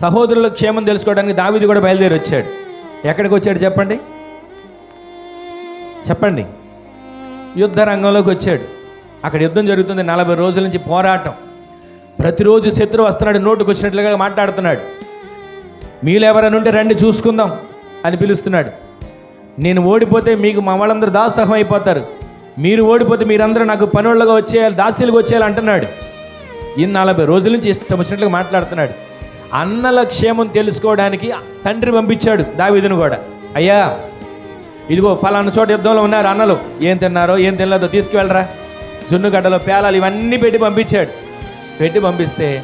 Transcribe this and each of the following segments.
సహోదరుల క్షేమం తెలుసుకోవడానికి దావిది కూడా బయలుదేరి వచ్చాడు. ఎక్కడికి వచ్చాడు చెప్పండి? చెప్పండి. యుద్ధ రంగంలోకి వచ్చాడు. అక్కడ యుద్ధం జరుగుతుంది నలభై రోజుల నుంచి పోరాటం. ప్రతిరోజు శత్రువు వస్తున్నాడు నోటుకు వచ్చినట్లుగా మాట్లాడుతున్నాడు. మీలో ఎవరైనా ఉంటే రండి చూసుకుందాం అని పిలుస్తున్నాడు. నేను ఓడిపోతే మీకు మా వాళ్ళందరూ దాసహం అయిపోతారు. మీరు ఓడిపోతే మీరందరూ నాకు పనులుగా వచ్చేయాలి దాసీలుగా వచ్చేయాలి అంటున్నాడు. ఈ నలభై రోజుల నుంచి ఇష్టం వచ్చినట్లుగా మాట్లాడుతున్నాడు. అన్నల క్షేమం తెలుసుకోవడానికి తండ్రి పంపించాడు దావీదును కూడా. అయ్యా ఇదిగో పలానా చోట యుద్ధంలో ఉన్నారు అన్నలు. ఏం తిన్నారో ఏం తినలేదో తీసుకువెళ్ళరా. జున్నుగడ్డలో పేలాలు ఇవన్నీ పెట్టి పంపించాడు. పెట్టి పంపిస్తే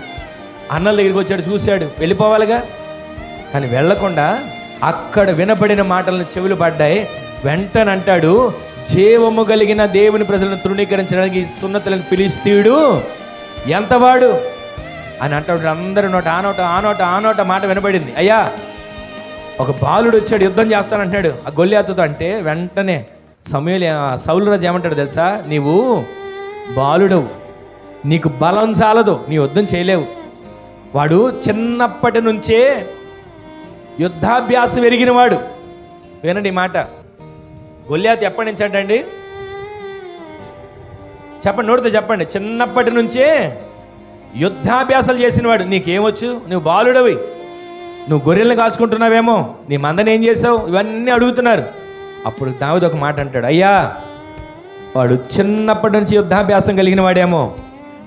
అన్నల దగ్గరికి వచ్చాడు చూశాడు. వెళ్ళిపోవాలిగా? కానీ వెళ్ళకుండా అక్కడ వినబడిన మాటలను చెవులు పడ్డాయి. వెంటనే అంటాడు జీవము కలిగిన దేవుని ప్రజలను తృణీకరించడానికి సున్నతలను సున్నతులను ఎంతవాడు? అని అంటాడు అందరి నోట ఆనోట నోట ఆనోట మాట వినబడింది. అయ్యా ఒక బాలుడు వచ్చాడు యుద్ధం చేస్తానంటున్నాడు. ఆ గొల్లియాతుతో అంటే వెంటనే సమయంలో సౌలురాజు ఏమంటాడు తెలుసా? నీవు బాలుడవు. నీకు బలం చాలదు. నీ యుద్ధం చేయలేవు. వాడు చిన్నప్పటి నుంచే యుద్ధాభ్యాసం ఎరిగినవాడు వినండి ఈ మాట. గొల్లియాత్ ఎప్పటి నుంచి అంటండి? చెప్పండి నోటితో చెప్పండి. చిన్నప్పటి నుంచే యుద్ధాభ్యాసాలు చేసినవాడు. నీకేమొచ్చు? నువ్వు బాలుడవి. నువ్వు గొర్రెలను కాసుకుంటున్నావేమో నీ మందని ఏం చేసావు ఇవన్నీ అడుగుతున్నారు. అప్పుడు దావిది ఒక మాట అంటాడు. అయ్యా వాడు చిన్నప్పటి నుంచి యుద్ధాభ్యాసం కలిగిన వాడేమో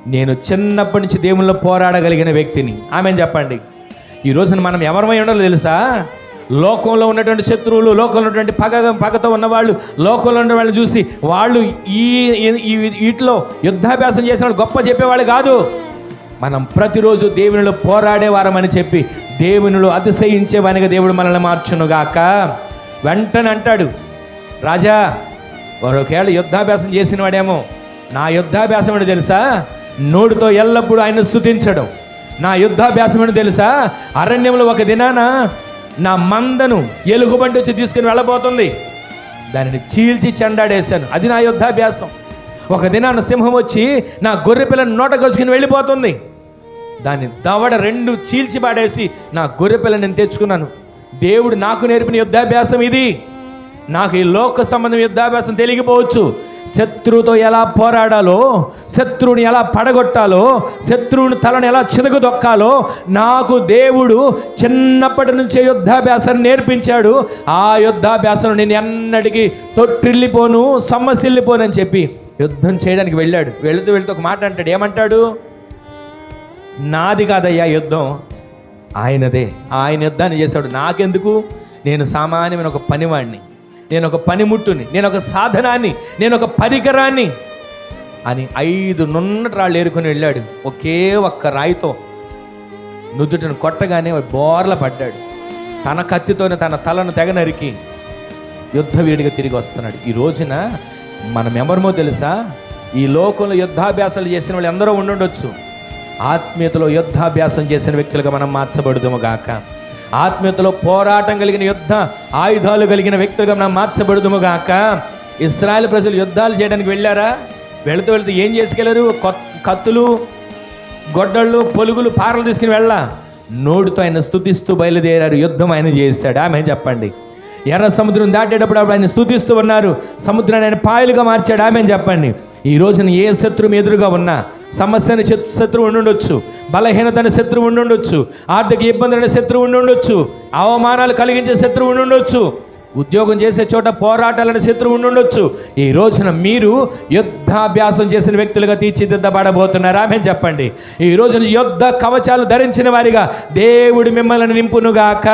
నేను చిన్నప్పటి నుంచి దేవుళ్ళలో పోరాడగలిగిన వ్యక్తిని. ఆమె చెప్పండి? ఈ రోజున మనం ఎవరమై ఉండాలో తెలుసా? లోకంలో ఉన్నటువంటి శత్రువులు లోకంలో ఉన్నటువంటి పగ పగతో ఉన్నవాళ్ళు లోకంలో ఉన్న వాళ్ళని చూసి వాళ్ళు ఈ ఈ వీటిలో యుద్ధాభ్యాసం చేసిన వాళ్ళు గొప్ప చెప్పేవాళ్ళు కాదు. మనం ప్రతిరోజు దేవునిలో పోరాడేవారమని చెప్పి దేవునిలో అతిశయించేవానిగా దేవుడు మనల్ని మార్చునుగాక. వెంటనే అంటాడు రాజా వాడు ఒకవేళ యుద్ధాభ్యాసం చేసిన వాడేమో నా యుద్ధాభ్యాసం అని తెలుసా? నోటితో ఎల్లప్పుడూ ఆయన స్తుతించడం. నా యుద్ధాభ్యాసం అని తెలుసా? అరణ్యంలో ఒక దినాన నా మందను ఎలుగుబంటి వచ్చి తీసుకుని వెళ్ళబోతుంది. దానిని చీల్చి చెండాడేశాను. అది నా యుద్ధాభ్యాసం. ఒక దినాన సింహం వచ్చి నా గొర్రె పిల్లని నోట గొచ్చుకుని వెళ్ళిపోతుంది. దాన్ని దవడ రెండు చీల్చి పాడేసి నా గొర్రెపిల్ల నేను తెచ్చుకున్నాను. దేవుడు నాకు నేర్పిన యుద్ధాభ్యాసం ఇది. నాకు ఈ లోక సంబంధం యుద్ధాభ్యాసం తెలియకపోవచ్చు. శత్రువుతో ఎలా పోరాడాలో శత్రువుని ఎలా పడగొట్టాలో శత్రువుని తలను ఎలా చినగదొక్కాలో నాకు దేవుడు చిన్నప్పటి నుంచే యుద్ధాభ్యాసాన్ని నేర్పించాడు. ఆ యుద్ధాభ్యాసం నేను ఎన్నటికీ తొట్టిల్లిపోను సమ్మసిల్లిపోను అని చెప్పి యుద్ధం చేయడానికి వెళ్ళాడు. వెళుతూ వెళుతూ ఒక మాట అంటాడు. ఏమంటాడు? నాది కాదయ్యా యుద్ధం. ఆయనదే. ఆయన యుద్ధాన్ని చేశాడు. నాకెందుకు? నేను సామాన్యమైన ఒక పనివాణ్ణి. నేను ఒక పనిముట్టుని. నేను ఒక సాధనాన్ని. నేను ఒక పరికరాన్ని. అని ఐదు నున్నట రాళ్ళు ఏరుకొని వెళ్ళాడు. ఒకే ఒక్క రాయితో నుదుటను కొట్టగానే బోర్ల పడ్డాడు. తన కత్తితోనే తన తలను తెగ నరికి యుద్ధ వీడిగా తిరిగి వస్తున్నాడు. ఈ రోజున మనం ఎవరమో తెలుసా? ఈ లోకంలో యుద్ధాభ్యాసాలు చేసిన వాళ్ళు ఎందరో ఉండుండొచ్చు. ఆత్మీయతలో యుద్ధాభ్యాసం చేసిన వ్యక్తులుగా మనం మార్చబడుదుము గాక. ఆత్మీయతలో పోరాటం కలిగిన యుద్ధ ఆయుధాలు కలిగిన వ్యక్తులుగా మనం మార్చబడుదుము గాక. ఇస్రాయల్ ప్రజలు యుద్ధాలు చేయడానికి వెళ్ళారా? వెళుతూ వెళుతూ ఏం చేసుకెళ్ళారు కత్తులు గొడ్డళ్ళు పొలుగులు పారలు తీసుకుని వెళ్ళ. నోటితో ఆయన స్తుతిస్తూ బయలుదేరారు. యుద్ధం ఆయన చేశాడు. ఆమె చెప్పండి? ఎర్ర సముద్రం దాటేటప్పుడు అప్పుడు ఆయన స్థుతిస్తూ ఉన్నారు. సముద్రాన్ని ఆయన పాయలుగా మార్చాడు. ఆమె చెప్పండి? ఈ రోజున ఏ శత్రువు ఎదురుగా ఉన్నా సమస్యని శత్- శత్రువు బలహీనత బలహీనతని శత్రువు ఉండొచ్చు ఆర్థిక ఇబ్బందులని శత్రువు ఉండుండొచ్చు అవమానాలు కలిగించే శత్రువు ఉండొచ్చు ఉద్యోగం చేసే చోట పోరాటాలని శత్రువు ఉండొచ్చు ఈ రోజున మీరు యుద్ధాభ్యాసం చేసిన వ్యక్తులుగా తీర్చిదిద్దబడబోతున్నారా? ఆమె చెప్పండి. ఈ రోజున యుద్ధ కవచాలు ధరించిన వారిగా దేవుడు మిమ్మల్ని నింపునుగాక.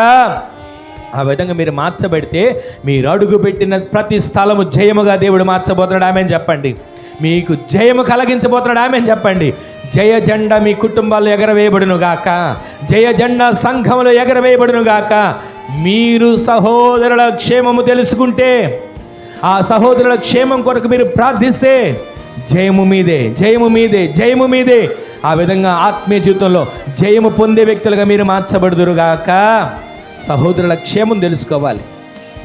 ఆ విధంగా మీరు మార్చబడితే మీరు అడుగు పెట్టిన ప్రతి స్థలము జయముగా దేవుడు మార్చబోతున్నాడు. ఆమె చెప్పండి. మీకు జయము కలిగించబోతున్నాడు. ఆమె చెప్పండి. జయ జెండా మీ కుటుంబాల్లో ఎగరవేయబడును గాక జయ జెండా సంఘంలో ఎగరవేయబడును గాక మీరు సహోదరుల క్షేమము తెలుసుకుంటే ఆ సహోదరుల క్షేమం కొరకు మీరు ప్రార్థిస్తే జయము మీదే జయము మీదే జయము మీదే. ఆ విధంగా ఆత్మీయ జీవితంలో జయము పొందే వ్యక్తులుగా మీరు మార్చబడుదురుగాక. సహోదరుల క్షేమం తెలుసుకోవాలి.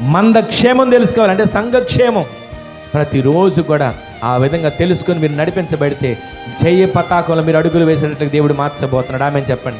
మంద క్షేమం తెలుసుకోవాలి. అంటే సంఘక్షేమం. ప్రతిరోజు కూడా ఆ విధంగా తెలుసుకొని మీరు నడిపించబడితే జయ పతాకంలో మీరు అడుగులు వేసినట్లు దేవుడు మార్చబోతున్నాడు. ఆమె చెప్పండి.